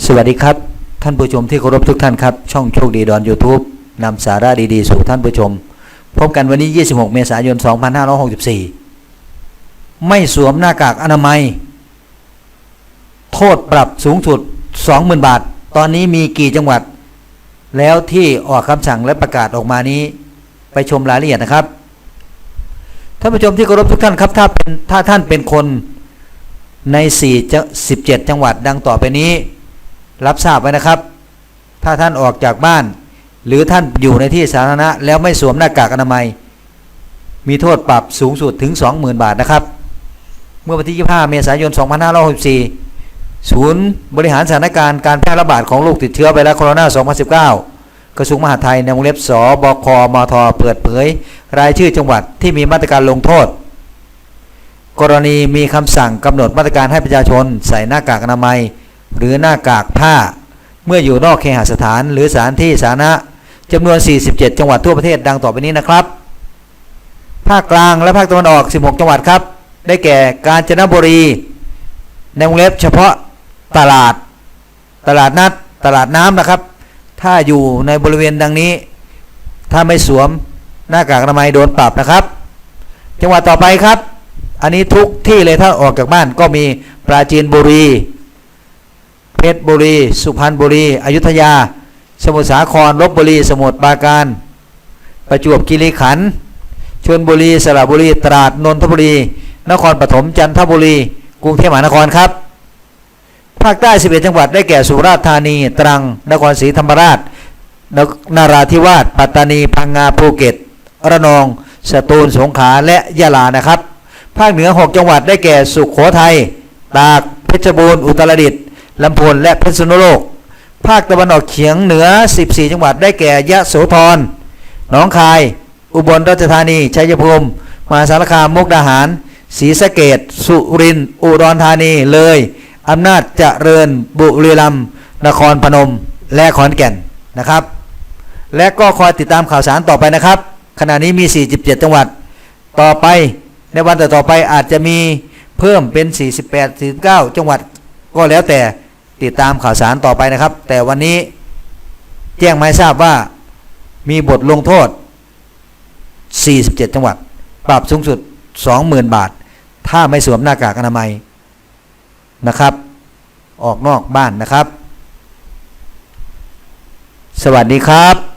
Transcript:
สวัสดีครับ ท่านผู้ชมที่เคารพทุกท่านครับช่องโชคดีดอน YouTube นำสาระดีๆ สู่ท่านผู้ชม พบกันวันนี้ 26 เมษายน 2564 ไม่สวมหน้ากากอนามัย โทษปรับสูงสุด 20,000 บาท ตอนนี้มีกี่จังหวัด แล้วที่ออกคำสั่งและประกาศออกมานี้ ไปชมรายละเอียดนะครับ ท่านผู้ชมที่เคารพทุกท่านครับถ้าเป็นถ้าท่านเป็นคนใน4จะ17 จังหวัดดังต่อไปนี้ รับทราบไว้นะครับ ถ้าท่านออกจากบ้าน หรือท่านอยู่ในที่สาธารณะ แล้วไม่สวมหน้ากากอนามัย มีโทษปรับสูงสุดถึง 20,000 บาทนะครับ เมื่อวันที่ 25 เมษายน 2564 ศูนย์บริหารสถานการณ์การแพร่ระบาดของโรคติดเชื้อไวรัสโคโรนา 2019กระทรวงมหาดไทยในวงเล็บสบคมทเปิดเผย รายชื่อจังหวัดที่มีมาตรการลงโทษ กรณีมีคำสั่งกำหนดมาตรการให้ประชาชน ใส่หน้ากากอนามัย หรือหน้ากากผ้า เมื่ออยู่นอกเคหสถาน หรือสถานที่สาธารณะจำนวน 47 จังหวัดทั่วประเทศดังต่อไปนี้นะครับ ภาคกลางและภาคตะวันออก 16 จังหวัดครับ ได้แก่กาญจนบุรี ในวงเล็บเฉพาะตลาด ตลาดนัด ตลาดน้ำนะครับ ถ้าอยู่ในบริเวณดังนี้ ถ้าไม่สวมหน้ากากอนามัยโดนปรับนะครับ จังหวัดต่อไปครับ อันนี้ทุกที่เลยถ้าออกจากบ้านก็มีปราจีนบุรี เพชรบุรี สุพรรณบุรี อยุธยา สมุทรสาครลบบุรี สมุทรปราการ ประจวบคีรีขันธ์ชลบุรี สระบุรี ตราด นนทบุรี นครปฐม จันทบุรี กรุงเทพมหานครครับ ภาคใต้ 11 จังหวัด ได้แก่ สุราษฎร์ธานี ตรัง นครศรีธรรมราชนนาราธิวาส ปัตตานี พังงา ภูเก็ต ระนอง สตูล สงขลา และยะลา นะครับ ภาคเหนือ 6 จังหวัด ได้แก่ สุขโขทัย ตาก เพชรบูรณ์ อุตรดิตถ์ ลำพูนและเพชรนุโลก ภาคตะวันออกเฉียงเหนือ 14 จังหวัดได้แก่ยะโสธรหนองคาย อุบลราชธานี ชัยภูมิมหาสารคามมุกดาหารศรีสะเกดสุรินทร์อุดรธานีเลยอำนาจเจริญบุรีรัมย์นครพนม และขอนแก่นนะครับ และก็คอยติดตามข่าวสารต่อไปนะครับ ขณะนี้มี 47 จังหวัด ต่อไปในวันต่อๆไปอาจจะมีเพิ่มเป็น 48 49 จังหวัดก็แล้วแต่ ติดตามข่าวสารต่อไปนะครับ แต่วันนี้แจ้งมาให้ทราบว่ามีบทลงโทษ 47 จังหวัด ปรับสูงสุด 20,000 บาท ถ้าไม่สวมหน้ากากอนามัยนะครับ ออกนอกบ้านนะครับ สวัสดีครับ